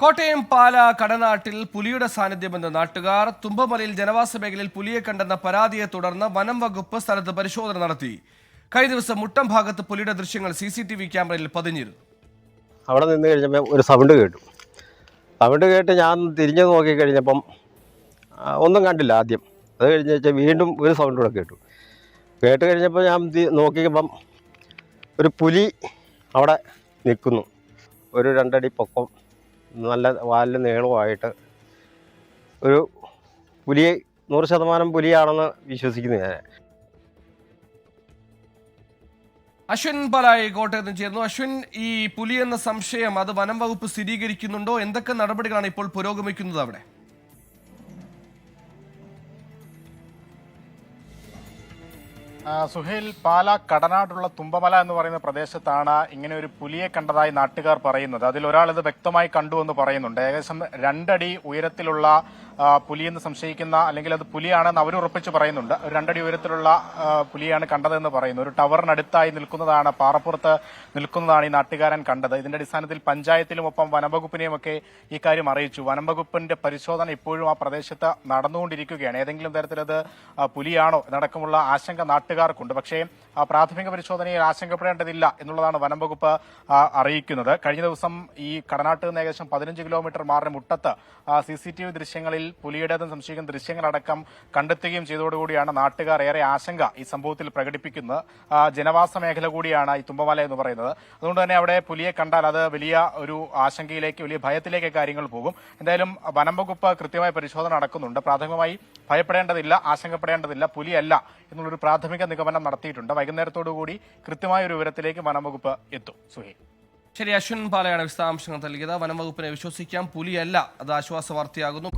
കോട്ടയം പാല കടനാട്ടിൽ പുലിയുടെ സാന്നിധ്യമെന്ന് നാട്ടുകാർ തുമ്പമലയിൽ ജനവാസ മേഖലയിൽ പുലിയെ കണ്ടെന്ന പരാതിയെ തുടർന്ന് വനം വകുപ്പ് സ്ഥലത്ത് പരിശോധന നടത്തി. കഴിഞ്ഞ ദിവസം മുട്ടം ഭാഗത്ത് പുലിയുടെ ദൃശ്യങ്ങൾ സി സി ടി വി ക്യാമറയിൽ പതിഞ്ഞിരുന്നു. അവിടെ നിന്ന് കഴിഞ്ഞപ്പോൾ ഒരു സൗണ്ട് കേട്ടു. സൗണ്ട് കേട്ട് ഞാൻ തിരിഞ്ഞു നോക്കി കഴിഞ്ഞപ്പം ഒന്നും കണ്ടില്ല ആദ്യം. അത് കഴിഞ്ഞ് വെച്ചാൽ വീണ്ടും ഒരു സൗണ്ട് കൂടെ കേട്ടു. കേട്ട് കഴിഞ്ഞപ്പോൾ ഞാൻ നോക്കിയപ്പം ഒരു പുലി അവിടെ നിൽക്കുന്നു. ഒരു രണ്ടടി പൊക്കം നല്ല വാലിന് നീളമായിട്ട് ഒരു പുലിയെ നൂറ് ശതമാനം പുലിയാണെന്ന് വിശ്വസിക്കുന്നു ഞാൻ. അശ്വിൻ പലായി കോട്ടയത്ത് ചേർന്നു അശ്വിൻ ഈ പുലി എന്ന സംശയം അത് വനം വകുപ്പ് സ്ഥിരീകരിക്കുന്നുണ്ടോ? എന്തൊക്കെ നടപടികളാണ് ഇപ്പോൾ പുരോഗമിക്കുന്നത് അവിടെ? സുഹേൽ പാല കടനാടുള്ള തുമ്പമല എന്ന് പറയുന്ന പ്രദേശത്താണ് ഇങ്ങനെ ഒരു പുലിയെ കണ്ടതായി നാട്ടുകാർ പറയുന്നത്. അതിൽ ഒരാൾ ഇത് വ്യക്തമായി കണ്ടു എന്ന് പറയുന്നുണ്ട്. ഏകദേശം രണ്ടടി ഉയരത്തിലുള്ള പുലിയെന്ന് സംശയിക്കുന്ന അല്ലെങ്കിൽ അത് പുലിയാണെന്ന് അവർ ഉറപ്പിച്ച് പറയുന്നുണ്ട്. ഒരു രണ്ടടി ഉയരത്തിലുള്ള പുലിയാണ് കണ്ടതെന്ന് പറയുന്നു. ഒരു ടവറിനടുത്തായി നിൽക്കുന്നതാണ് പാറപ്പുറത്ത് നിൽക്കുന്നതാണ് ഈ നാട്ടുകാരൻ കണ്ടത്. ഇതിന്റെ അടിസ്ഥാനത്തിൽ പഞ്ചായത്തിലും ഒപ്പം വനംവകുപ്പിനെയും ഒക്കെ ഈ കാര്യം അറിയിച്ചു. വനംവകുപ്പിന്റെ പരിശോധന ഇപ്പോഴും ആ പ്രദേശത്ത് നടന്നുകൊണ്ടിരിക്കുകയാണ്. ഏതെങ്കിലും തരത്തിലത് പുലിയാണോ എന്നടക്കമുള്ള ആശങ്ക നാട്ടുകാർക്കുണ്ട്. പക്ഷേ പ്രാഥമിക പരിശോധനയിൽ ആശങ്കപ്പെടേണ്ടതില്ല എന്നുള്ളതാണ് വനംവകുപ്പ് അറിയിക്കുന്നത്. കഴിഞ്ഞ ദിവസം ഈ കടനാട്ട് നിന്ന് ഏകദേശം പതിനഞ്ച് കിലോമീറ്റർ മാറിന് മുട്ടത്ത് സി സി ടി വി ദൃശ്യങ്ങളിൽ പുലിയുടേതെന്ന് സംശയിക്കുന്ന ദൃശ്യങ്ങളടക്കം കണ്ടെത്തുകയും ചെയ്തതോടുകൂടിയാണ് നാട്ടുകാർ ഏറെ ആശങ്ക ഈ സംഭവത്തിൽ പ്രകടിപ്പിക്കുന്നത്. ജനവാസ മേഖല കൂടിയാണ് ഈ തുമ്പമല എന്ന് പറയുന്നത്. അതുകൊണ്ട് തന്നെ അവിടെ പുലിയെ കണ്ടാൽ അത് വലിയ ഒരു ആശങ്കയിലേക്ക് വലിയ ഭയത്തിലേക്ക് കാര്യങ്ങൾ പോകും. എന്തായാലും വനം വകുപ്പ് കൃത്യമായ പരിശോധന നടക്കുന്നുണ്ട്. പ്രാഥമികമായി ഭയപ്പെടേണ്ടതില്ല ആശങ്കപ്പെടേണ്ടതില്ല. പുലിയല്ല എന്നുള്ളൊരു പ്രാഥമിക നിഗമനം നടത്തിയിട്ടുണ്ട്. വൈകുന്നേരത്തോടുകൂടി കൃത്യമായ ഒരു വിവരത്തിലേക്ക് വനം വകുപ്പ് എത്തും. സുഹേൽ. ശരി അശ്വിൻ പാലയാണ് വിശദാംശങ്ങൾ നൽകിയത്. വനം വകുപ്പിനെ വിശ്വസിക്കാം. പുലിയല്ല. അത് ആശ്വാസ വാർത്തയാകുന്നു